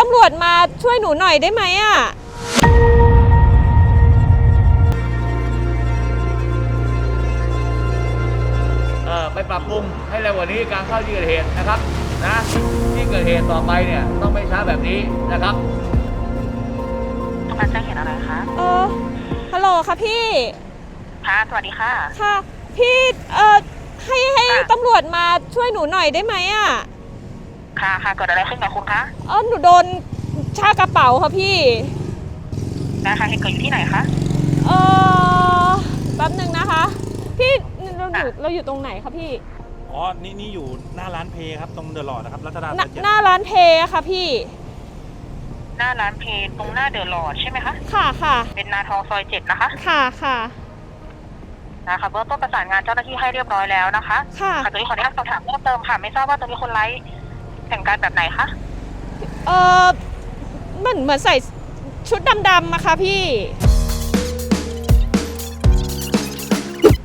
ตำรวจมาช่วยหนูหน่อยได้ไหมอะเอ่อไปปรับปรุงให้เร็วกว่านี้การเข้าที่เกิดเหตุนะครับนะที่เกิดเหตุต่อไปเนี่ยต้องไม่ช้าแบบนี้นะครับต้องการแจ้งเหตุอะไรคะเออฮัลโหลค่ะพี่ค่ะสวัสดีค่ะ ค่ะ พี่เออให้ให้ค่ะตำรวจมาช่วยหนูหน่อยได้ไหมอะ ค่ะค่ะเกิดอะไรขึ้นกับคุณคะเออหนูโดนชากระเป๋าค่ะพี่ นะคะเหตุเกิดอยู่ที่ไหนคะ เออแป๊บหนึ่งนะคะ พี่เราอยู่ค่ะเราอยู่ตรงไหนคะพี่อ๋อ นี่นี่อยู่หน้าร้านเพครับ ตรงเดอะหลอดนะครับ รัชดาหน้าซอยเจ็ดหน้าร้านเพอะค่ะพี่ หน้าร้านเพลตรงหน้าเดอะลอดใช่ไหมคะ ค่ะค่ะ เป็นนาทองซอยเจ็ดนะคะ ค่ะค่ะ นะคะเบื้องต้นประสานงานเจ้าหน้าที่ให้เรียบร้อยแล้วนะคะค่ะ ค่ะตอนนี้ขออนุญาตสอบถามเพิ่มเติมค่ะ ไม่ทราบว่าตอนนี้คนไลฟ์ แต่งกายแบบไหนคะ เออเหมือนเหมือนใส่ชุดดำๆอะค่ะพี่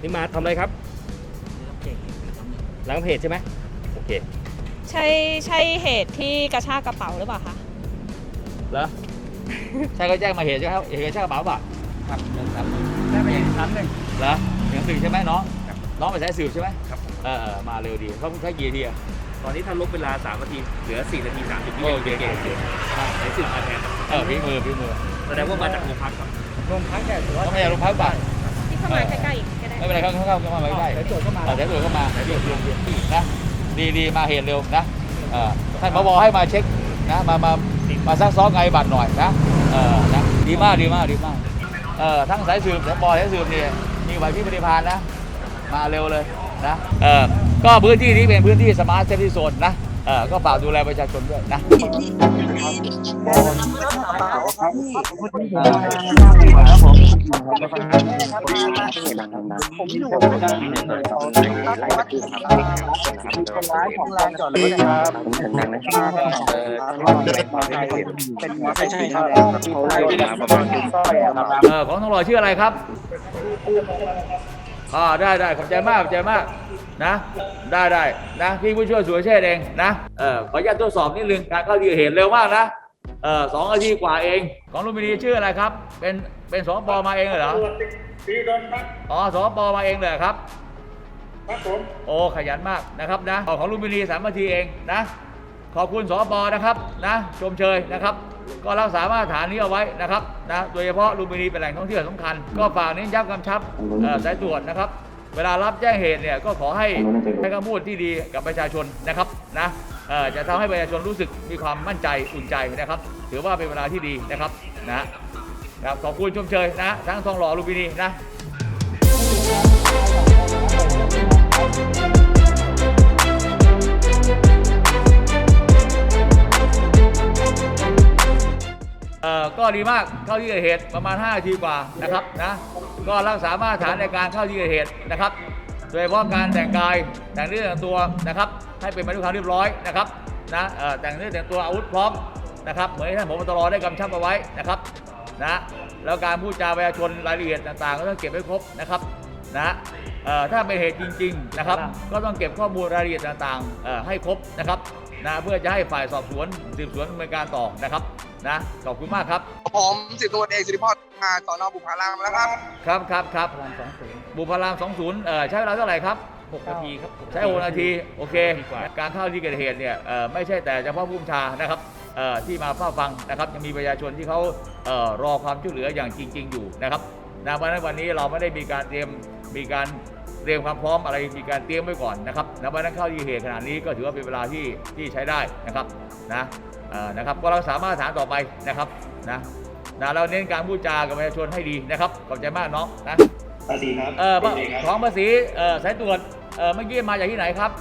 นี่มาทำอะไรครับ หลังเพจใช่ไหมโอเคใช่ใช่เหตุที่กระชากกระเป๋าหรือเปล่าคะเหรอใช่เขาแจ้งมาเหตุใช่ไหมครับเหตุกระชากกระเป๋าเปล่ะครับครับได้ไปครั้งหนึ่งเหรอถึงหนึ่งใช่ไหมน้องน้องไปใช้สืบใช่ไหมครับเออเออมาเร็วดีเขาใช้กี่นาทีอะ ตอนนี้ถ้าลบเวลา3นาทีเหลือ4นาที30วิโอเคโอเคโอเคใช้สื่อมาแทนครับเออพี่มือพี่มือแสดงว่ามาจากโรงพักครับโรงพักแค่ถือว่าไม่ใช่โรงพักบ่ายที่เข้ามาใกล้ๆอีกก็ได้ ไม่เป็นไรเขาเขาเข้ามาใกล้ๆสายตรวจเข้ามาสายตรวจเข้ามาเดี๋ยวเดี๋ยวเดี๋ยวนะดีดีมาเหตุเร็วนะเออท่านผบให้มาเช็คนะมามามาซักซ้อมไงบัตรหน่อยนะเออนะดีมากดีมากดีมากเออทั้งสายสืบและปอสายสืบเนี่ยมีไหวพริบปฏิภาณนะมาเร็วเลยนะเออ ก็พื้นที่นี้เป็นพื้นที่สมาร์ทเซฟตี้โซนนะเออก็ฝากดูแลประชาชนด้วยนะเออของทองหล่อชื่ออะไรครับอ่าได้ได้ขอบใจมากขอบใจมาก นะ ได้ได้นะ พี่ผู้ช่วยสุรเชษฐ์เองนะเออขออนุญาตตรวจสอบนิดนึงการเข้าที่เกิดเหตุเร็วมากนะเออสองนาทีกว่าเองของลุมพินีชื่ออะไรครับ เป็นเป็นสปมาเองเหรออ๋อสปมาเองเลยครับครับผมโอ้ขยันมากนะครับนะของของลุมพินีสามนาทีเองนะ ขอบคุณสปนะครับนะชมเชยนะครับก็รักษามาตรฐานนี้เอาไว้นะครับนะโดยเฉพาะลุมพินีเป็นแหล่งท่องเที่ยวสำคัญ ก็ฝากเน้นย้ำกำชับเอ่อสายตรวจนะครับ เวลารับแจ้งเหตุเนี่ยก็ขอให้ให้คำพูดที่ดีกับประชาชนนะครับนะเอ่อจะทำให้ประชาชนรู้สึกมีความมั่นใจอุ่นใจนะครับ ถือว่าเป็นเวลาที่ดีนะครับนะนะครับขอบคุณชมเชยนะทั้งทองหล่อลุมพินีนะเอ่อก็ดีมากเข้าที่เกิดเหตุประมาณ5นาทีกว่านะครับนะ ก็รักษามาตรฐานในการเข้าที่เกิดเหตุนะครับ โดยเฉพาะการแต่งกายแต่งเนื้อแต่งตัวนะครับ ให้เป็นไปด้วยความเรียบร้อยนะครับนะแต่งเนื้อแต่งตัวอาวุธพร้อมนะครับ เหมือนที่ท่านผมตรได้กำชับเอาไว้นะครับนะแล้วการพูดจาประชาชนรายละเอียดต่างๆ ก็ต้องเก็บไว้ครบนะครับนะถ้าเป็นเหตุจริงๆนะครับ ก็ต้องเก็บข้อมูลรายละเอียดต่างๆให้ครบนะครับนะเพื่อจะให้ฝ่ายสอบสวนสืบสวนดำเนินการต่อนะครับนะขอบคุณมากครับ ผมสิบตำรวเอกสิริพร มาสอนอบุพารามแล้วครับ ครับครับครับบุพาราม20เอ่อใช้เวลาเท่าไหร่ครับ 6นาทีครับใช้6นาที โอเค การเข้าที่เกิดเหตุเนี่ยเอ่อไม่ใช่แต่เฉพาะผู้บัญชานะครับเอ่อที่มาเฝ้าฟังนะครับยังมีประชาชนที่เขาเอ่อรอความช่วยเหลืออย่างจริง ๆ อยู่นะครับนะเพราะฉะนั้นวันนี้เราไม่ได้มีการเตรียมมีการเตรียมความพร้อมอะไรมีการเตรียมไว้ก่อนนะครับนะเพราะฉะนั้นเข้าที่เหตุขนาดนี้ก็ถือว่าเป็นเวลาที่ที่ใช้ได้นะครับนะเอ่อนะครับก็รักษามาตรฐานต่อไปนะครับนะ นะเราเน้นการพูดจากับประชาชนให้ดีนะครับขอบใจมากน้องนะภาษีครับเออดีครับของภาษีเออสายตรวจเออเมื่อกี้มาจากที่ไหนครับ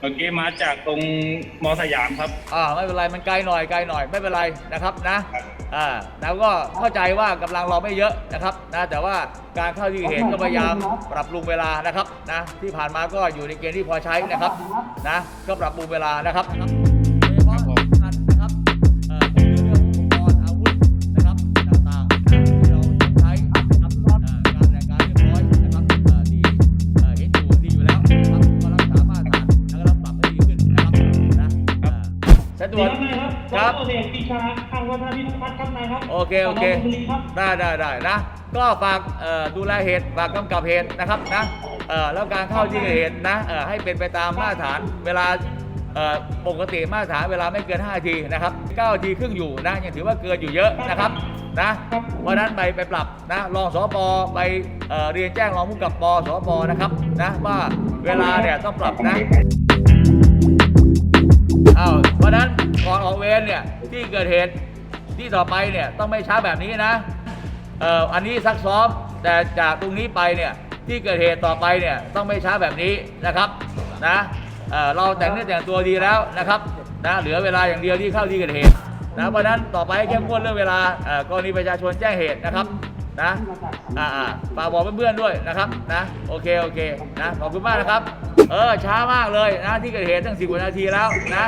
เมื่อกี้มาจากตรงมอสยามครับอ่าไม่เป็นไรมันไกลหน่อยไกลหน่อยไม่เป็นไรนะครับนะอ่าแล้วก็เข้าใจว่ากำลังเราไม่เยอะนะครับนะแต่ว่าการเข้าที่เห็นก็พยายามปรับปรุงเวลานะครับนะที่ผ่านมาก็อยู่ในเกณฑ์ที่พอใช้นะครับนะก็ปรับปรุงเวลานะครับ ร้อยตำรวจเอกปรีชาอังวัฒนพิพัฒน์ครับนายครับโอเคโอเค สนบุรีครับได้ได้ได้นะ ก็ฝากเอ่อดูแลเหตุฝากกำกับเหตุนะครับนะเอ่อแล้วการเข้าที่เกิดเหตุนะเอ่อให้เป็นไปตามมาตรฐานเวลาเอ่อปกติมาตรฐานเวลาไม่เกิน5นาทีนะครับ9นาทีครึ่งอยู่นะยังถือว่าเกินอยู่เยอะนะครับนะเพราะฉะนั้นไปไปปรับนะรองสปไปเอ่อเรียนแจ้งรองผู้กับปสปนะครับนะว่าเวลาเนี่ยต้องปรับนะ อ้าวเพราะฉะนั้นก่อนออกเวรเนี่ย ที่เกิดเหตุที่ต่อไปเนี่ยต้องไม่ช้าแบบนี้นะเอ่ออันนี้ซักซ้อมแต่จากตรงนี้ไปเนี่ยที่เกิดเหตุต่อไปเนี่ยต้องไม่ช้าแบบนี้นะครับนะเอ่อเราแต่งเนื้อแต่งตัวดีแล้วนะครับนะเหลือเวลาอย่างเดียวที่เข้าที่เกิดเหตุนะเพราะฉะนั้นต่อไปให้เข้มงวดเรื่องเวลาเอ่อกรณีประชาชนแจ้งเหตุนะครับนะอ่าอ่าฝากบอกเพื่อนๆด้วยนะครับนะโอเคโอเคนะขอบคุณมากนะครับ เออช้ามากเลยนะที่เกิดเหตุตั้งสิบกว่านาทีแล้วนะ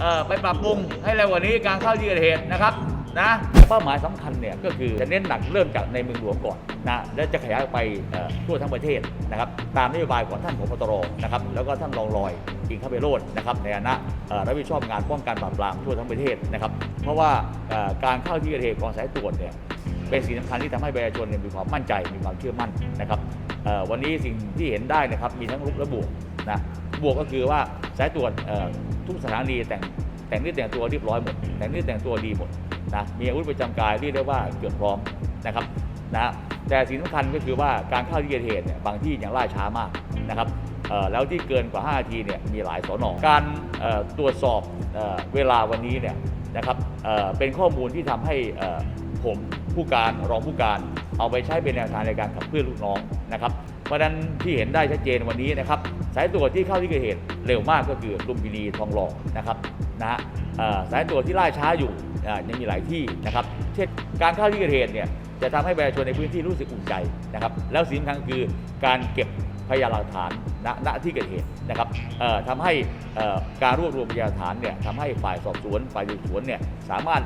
เออไปปรับปรุงให้เร็วกว่านี้การเข้าที่เกิดเหตุนะครับนะเป้าหมายสำคัญเนี่ยก็คือจะเน้นหนักเริ่มจากในเมืองหลวงก่อนนะและจะขยายไปทั่วทั้งประเทศนะครับตามนโยบายของท่านผบตรนะครับแล้วก็ท่านรองลอยอิงเข้าไปโรดนะครับในฐานะรับผิดชอบงานป้องกันปราบปรามทั่วทั้งประเทศนะครับเพราะว่าการเข้าที่เกิดเหตุของสายตรวจเนี่ยเป็นสิ่งสำคัญที่ทำให้ประชาชนมีความมั่นใจมีความเชื่อมั่นนะครับวันนี้สิ่งที่เห็นได้นะครับมีทั้งลบและบวก นะบวกก็คือว่าสายตรวจทุกสถานีแต่งแต่งนื้อแต่งตัวเรียบร้อยหมด แต่งนื้อแต่งตัวดีหมดนะมีอาวุธประจำกายเรียกได้ว่าเกือบพร้อมนะครับนะแต่สิ่งสำคัญก็คือว่าการเข้าที่เกิดเหตุเนี่ยบางที่ยังล่าช้ามากนะครับแล้วที่เกินกว่า 5 นาทีเนี่ยมีหลายสอนอการตรวจสอบเออเวลาวันนี้เนี่ยนะครับเเป็นข้อมูลที่ทำให้ผมผู้การรองผู้การ เอาไปใช้เป็นแนวทางในการขับเคลื่อนลูกน้องนะครับ เพราะนั้นที่เห็นได้ชัดเจนวันนี้นะครับสายตรวจที่เข้าที่เกิดเหตุเร็วมากก็คือลุมพินีทองหล่อนะครับนะฮะสายตรวจที่ล่าช้าอยู่ยังมีหลายที่นะครับเช่นการเข้าที่เกิดเหตุเนี่ยจะทำให้ประชาชนในพื้นที่รู้สึกอุ่นใจนะครับแล้วสิ่งสำคัญคือการเก็บพยานหลักฐานณณที่เกิดเหตุนะครับทำให้การรวบรวมพยานหลักฐานเนี่ยทำให้ฝ่ายสอบสวนฝ่ายสืบสวนเนี่ยสามารถ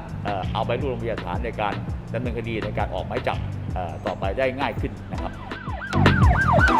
เอาไปรวบรวมพยานหลักฐานในการดำเนินคดีในการออกหมายจับต่อไปได้ง่ายขึ้นนะครับ Thank you.